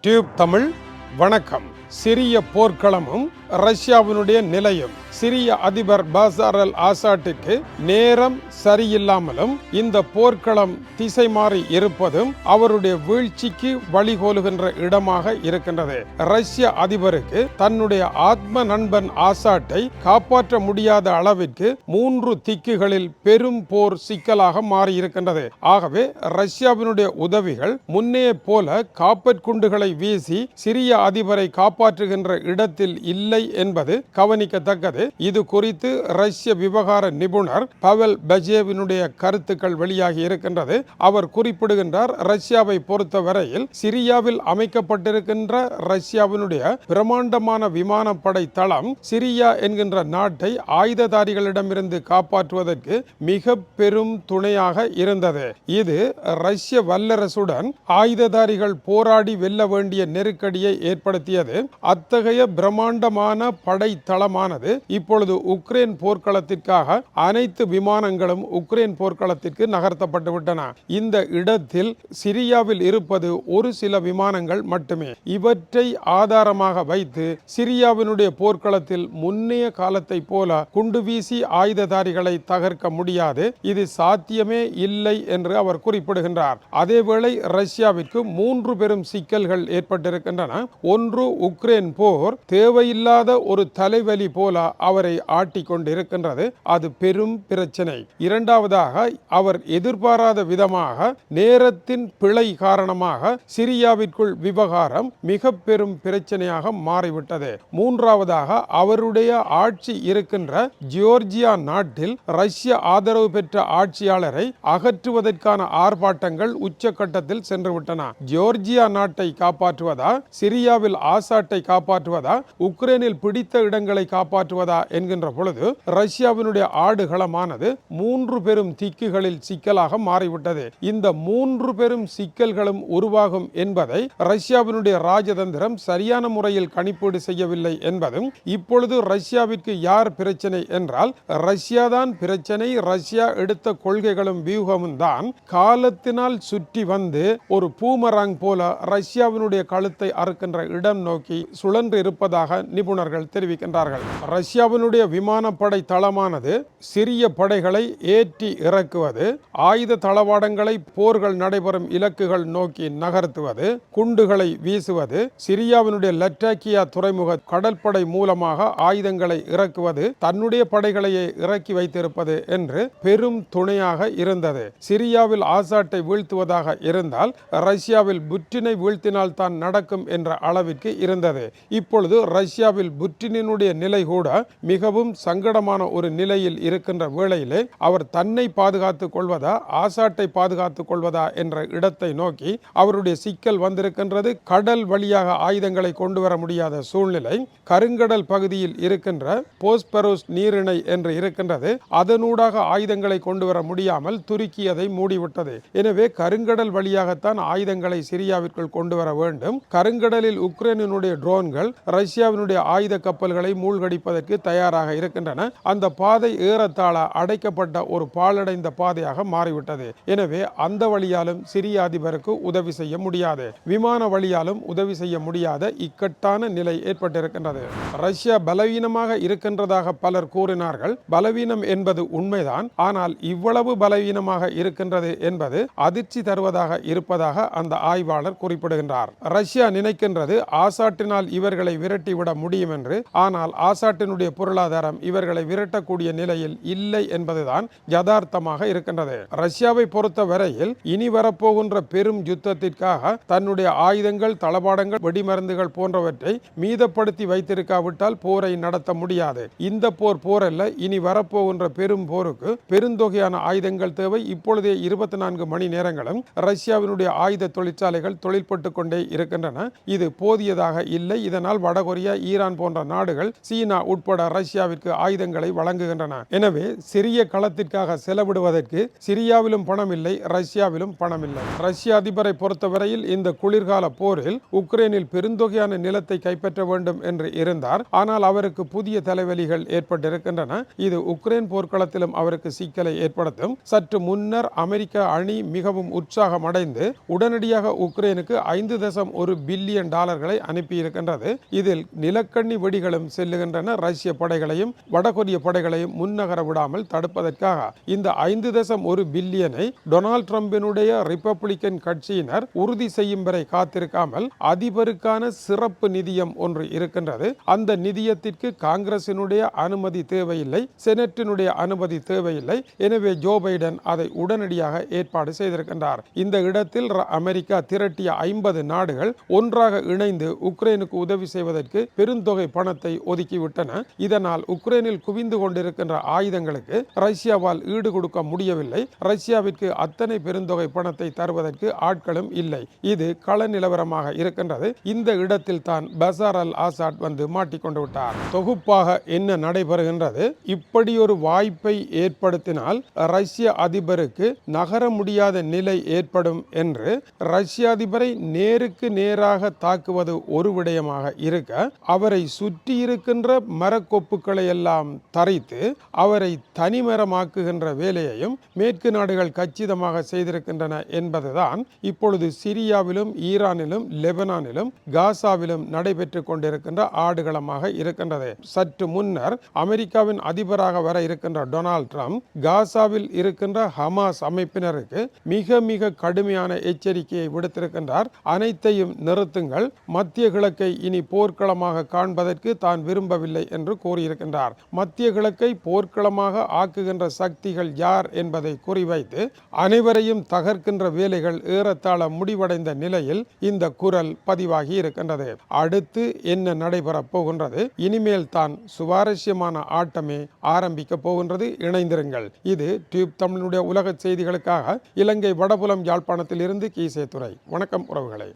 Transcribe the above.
Tube Tamil வணக்கம். சிரிய போர்க்களமும் ரஷ்யாவினுடைய நிலையும். சிரிய அதிபர் பாசார் அல் ஆசாட்டுக்கு நேரம் சரியில்லாமலும் இந்த போர்க்களம் திசை மாறி இருப்பதும் அவருடைய வீழ்ச்சிக்கு வழிகோலுகின்ற இடமாக இருக்கின்றது. ரஷ்ய அதிபருக்கு தன்னுடைய ஆத்ம நண்பன் ஆசாட்டை காப்பாற்ற முடியாத அளவிற்கு மூன்று திக்குகளில் பெரும் போர் சிக்கலாக மாறி இருக்கின்றது ஆகவே ரஷ்யாவினுடைய உதவிகள் முன்னே போல காப்பற் குண்டுகளை வீசி சிரிய அதிபரை காப்பாற்றுகின்ற இடத்தில் இல்லை என்பது கவனிக்கத்தக்கது. இது குறித்து ரஷ்ய விவகார நிபுணர் பவல் பஜேவினுடைய கருத்துக்கள் வெளியாகி இருக்கின்றது. அவர் குறிப்பிடுகின்றார் ரஷ்யாவை பொறுத்தவரையில் சிரியாவில் அமைக்கப்பட்டிருக்கின்ற ரஷ்யாவினுடைய பிரமாண்டமான விமானப்படை தளம் சிரியா என்கின்ற நாட்டை ஆயுததாரிகளிடமிருந்து காப்பாற்றுவதற்கு மிக பெரும் துணையாக இருந்தது. இது ரஷ்ய வல்லரசுடன் ஆயுததாரிகள் போராடி வெல்ல வேண்டிய நெருக்கடியை ஏற்படுத்தியது. அத்தகைய பிரம்மாண்டமான படைத்தளமானது இப்பொழுது உக்ரைன் போர்க்களத்திற்காக அனைத்து விமானங்களும் உக்ரைன் போர்க்களத்திற்கு நகர்த்தப்பட்டு விட்டன. இந்த இடத்தில் சிரியாவில் இருப்பது ஒரு சில விமானங்கள் மட்டுமே. இவற்றை ஆதாரமாக வைத்து சிரியாவினுடைய போர்க்களத்தில் முன்னைய காலத்தை போல குண்டு வீசி ஆயுததாரிகளை தகர்க்க முடியாது. இது சாத்தியமே இல்லை என்று அவர் குறிப்பிடுகின்றார். அதேவேளை ரஷ்யாவிற்கு மூன்று பெரும் சிக்கல்கள் ஏற்பட்டிருக்கின்றன. ஒன்று உக்ரைன் போர் தேவையில்லாத ஒரு தலைவலி போல அவரை ஆட்டிக் கொண்டிருக்கின்றது அது பெரும் பிரச்சனை. இரண்டாவதாக அவர் எதிர்பாராத விதமாக நேரத்தின் பிழை காரணமாக சிரியாவிற்குள் விவகாரம் மிக பெரும் பிரச்சனையாக மாறிவிட்டது. மூன்றாவதாக அவருடைய ஆட்சி இருக்கின்ற ஜியோர்ஜியா நாட்டில் ரஷ்ய ஆதரவு பெற்ற ஆட்சியாளரை அகற்றுவதற்கான ஆர்ப்பாட்டங்கள் உச்சக்கட்டத்தில் சென்றுவிட்டன. ஜியோர்ஜியா நாட்டை காப்பாற்றுவதா சிரியாவில் ஆசாட்டை காப்பாற்றுவதா உக்ரைனில் பிடித்த இடங்களை காப்பாற்றுவதா இருக்கிறதா என்கின்ற பொழுது ரஷ்யாவினுடைய ஆடுகளமானது மூன்று பெரும் திக்குகளில் சிக்கலாக மாறிவிட்டது. இந்த மூன்று பெரும் சிக்கல்களும் உருவாகும் என்பதை ரஷ்யாவினுடைய ராஜதந்திரம் சரியான முறையில் கணிப்பீடு செய்யவில்லை என்பதும் இப்பொழுது ரஷ்யாவிற்கு யார் பிரச்சனை என்றால் ரஷ்யா தான் பிரச்சனை ரஷ்யா எடுத்த கொள்கைகளும் வியூகமும் தான் காலத்தினால் சுற்றி வந்து ஒரு பூமராங் போல ரஷ்யாவினுடைய கழுத்தை அறுக்கின்ற இடம் நோக்கி சுழன்று இருப்பதாக நிபுணர்கள் தெரிவிக்கின்றார்கள். ரஷ்யா ரஷ்யாவினுடைய விமானப்படை தளமானது சிறிய படைகளை ஏற்றி இறக்குவது ஆயுத தளவாடங்களை போர்கள் நடைபெறும் இலக்குகள் நோக்கி நகர்த்துவது குண்டுகளை வீசுவது சிரியாவினுடைய லட்டாக்கியா துறைமுக கடற்படை மூலமாக ஆயுதங்களை இறக்குவது தன்னுடைய படைகளையே இறக்கி வைத்திருப்பது என்று பெரும் துணையாக இருந்தது. சிரியாவில் ஆசாட்டை வீழ்த்துவதாக இருந்தால் ரஷ்யாவில் புற்றினை வீழ்த்தினால் தான் நடக்கும் என்ற அளவிற்கு இருந்தது. இப்பொழுது ரஷ்யாவில் புற்றினுடைய நிலை கூட மிகவும் சங்கடமான ஒரு நிலையில் இருக்கின்ற வேளையிலே அவர் தன்னை பாதுகாத்துக் கொள்வதா ஆசாட்டை பாதுகாத்துக் கொள்வதா என்ற இடத்தை நோக்கி அவருடைய சிக்கல் வந்திருக்கின்றது. கடல் வழியாக ஆயுதங்களை கொண்டு வர முடியாத சூழ்நிலை கருங்கடல் பகுதியில் இருக்கின்ற போஸ்பரோஸ் நீரிணை என்று இருக்கின்றது. அதனூடாக ஆயுதங்களை கொண்டு வர முடியாமல் துருக்கி அதை மூடிவிட்டது. எனவே கருங்கடல் வழியாகத்தான் ஆயுதங்களை சிரியாவிற்குள் கொண்டு வர வேண்டும். கருங்கடலில் உக்ரைனினுடைய ட்ரோன்கள் ரஷ்யாவினுடைய ஆயுத கப்பல்களை மூழ்கடிப்பதற்கு தயாராக இருக்கின்றன. அந்த பாதை ஏறத்தாழ அடைக்கப்பட்ட ஒரு பாழடைந்த பாதையாக மாறிவிட்டது. எனவே அந்த வழியாலும் சிரிய அதிபருக்கு உதவி செய்ய முடியாது. விமான வழியாலும் உதவி செய்ய முடியாத இக்கட்டான நிலை ஏற்பட்டிருக்கின்றது. ரஷ்யா பலவீனமாக இருக்கின்றதாக பலர் கூறினார்கள். பலவீனம் என்பது உண்மைதான். ஆனால் இவ்வளவு பலவீனமாக இருக்கின்றது என்பது அதிர்ச்சி தருவதாக இருப்பதாக அந்த ஆய்வாளர் குறிப்பிடுகின்றார். ரஷ்யா நினைக்கின்றது ஆசாட்டினால் இவர்களை விரட்டிவிட முடியும் என்று ஆனால் ஆசாட்டினுடைய பொருளாதாரம் இவர்களை விரட்டக்கூடிய நிலையில் இல்லை என்பதுதான் யதார்த்தமாக இருக்கின்றது. ரஷ்யாவை பொறுத்த வரையில் இனி வரப்போகின்ற பெரும் யுத்தத்திற்காக தன்னுடைய ஆயுதங்கள் தளபாடங்கள் வெடிமருந்துகள் போன்றவற்றை மீதப்படுத்தி வைத்திருக்காவிட்டால் போரை நடத்த முடியாது. இந்த போர் போரல்ல இனி வரப்போகின்ற பெரும் போருக்கு பெருந்தொகையான ஆயுதங்கள் தேவை. இப்பொழுதே இருபத்தி நான்கு மணி நேரங்களும் ரஷ்யாவினுடைய ஆயுத தொழிற்சாலைகள் தொழில்பட்டு கொண்டே இருக்கின்றன. இது போதியதாக இல்லை. இதனால் வடகொரியா ஈரான் போன்ற நாடுகள் சீனா உட்பட உட்பட ரஷ்யாவிற்கு ஆயுதங்களை வழங்குகின்றன. எனவே சிறிய களத்திற்காக செலவிடுவதற்கு சிரியாவிலும் பணம் இல்லை ரஷ்யாவிலும் பணம் இல்லை ரஷ்ய அதிபரை பொறுத்தவரையில் இந்த குளிர்கால போரில் உக்ரைனில் பெருந்தொகையான நிலத்தை கைப்பற்ற வேண்டும் என்று இருந்தார். ஆனால் அவருக்கு புதிய தலைவலிகள் ஏற்பட்டிருக்கின்றன. இது உக்ரைன் போர்க்களத்திலும் அவருக்கு சிக்கலை ஏற்படுத்தும். சற்று முன்னர் அமெரிக்க அணி மிகவும் உற்சாகம் அடைந்து உடனடியாக உக்ரைனுக்கு ஐந்து தசம் ஒரு பில்லியன் டாலர்களை அனுப்பியிருக்கின்றது. இதில் நிலக்கண்ணி வெடிகளும் செல்லுகின்றன. ரஷ்ய படைகளையும் வடகொரிய படைகளையும் முன்னகர விடாமல் தடுப்பதற்காக இந்த ஐந்து தசம் ஒரு பில்லியனை டொனால்ட் ட்ரம்பினுடைய ரிப்பப்ளிக்கன் கட்சியினர் உறுதி செய்யும் வரை காத்திருக்காமல் அதிபருக்கான சிறப்பு நிதியம் ஒன்று இருக்கின்றது. அந்த நிதியத்திற்கு காங்கிரசினுடைய அனுமதி தேவையில்லை செனட்டினுடைய அனுமதி தேவையில்லை. எனவே ஜோ பைடன் அதை உடனடியாக ஏற்பாடு செய்திருக்கின்றார். இந்த இடத்தில் அமெரிக்கா திரட்டிய ஐம்பது நாடுகள் ஒன்றாக இணைந்து உக்ரைனுக்கு உதவி செய்வதற்கு பெருந்தொகை பணத்தை ஒதுக்கிவிட்டன. இதனால் உக்ரைனில் குவிந்து கொண்டிருக்கின்ற ஆயுதங்களுக்கு ரஷ்யாவால் ஈடு கொடுக்க முடியவில்லை. ரஷ்யாவிற்கு அத்தனை பெருந்தொகை பணத்தை தருவதற்கு ஆட்களும் இல்லை. இது கள நிலவரமாக இருக்கின்றது. இந்த இடத்தில் தான் பசார் அல் ஆசாட் வந்து மாட்டிக்கொண்டு விட்டார். தொகுப்பாக என்ன நடைபெறுகின்றது? இப்படி ஒரு வாய்ப்பை ஏற்படுத்தினால் ரஷ்ய அதிபருக்கு நகர முடியாத நிலை ஏற்படும் என்று ரஷ்ய அதிபரை நேருக்கு நேராக தாக்குவது ஒரு விடயமாக இருக்க அவரை சுற்றி இருக்கின்ற மரக்கொப்புக்களை எல்லாம் தரைத்து அவரை தனிமரமாக்குகின்ற வேலையையும் மேற்கு நாடுகள் கச்சிதமாக செய்திருக்கின்றன என்பதுதான் இப்பொழுது சிரியாவிலும் ஈரானிலும் லெபனானிலும் காசாவிலும் நடைபெற்று கொண்டிருக்கின்ற ஆடுகளமாக இருக்கின்றது. சற்று முன்னர் அமெரிக்காவின் அதிபராக வர இருக்கின்ற டொனால்ட் ட்ரம்ப் காசாவில் இருக்கின்ற ஹமாஸ் அமைப்பினருக்கு மிக மிக கடுமையான எச்சரிக்கையை விடுத்திருக்கின்றார். அனைத்தையும் நிறுத்துங்கள். மத்திய கிழக்கை இனி போர்க்களமாக காண்பதற்கு தான் விரும்பவில்லை என்று என்று கூறியிருக்கின்றார். மத்திய கிழக்கை போர்க்களமாக ஆக்குகின்ற சக்திகள் யார் என்பதை குறிவைத்து அனைவரையும் தகர்க்கின்ற வேலைகள் ஏறத்தாழ முடிவடைந்த நிலையில் இந்த குரல் பதிவாகி இருக்கின்றது. அடுத்து என்ன நடைபெறப் போகின்றது? இனிமேல் தான் சுவாரஸ்யமான ஆட்டமே ஆரம்பிக்க போகின்றது. இணைந்திருங்கள். இது டியூப் தமிழனுடைய உலக செய்திகளுக்காக இலங்கை வடபுலம் யாழ்ப்பாணத்தில் இருந்து கீசே துறை வணக்கம் உறவுகளே.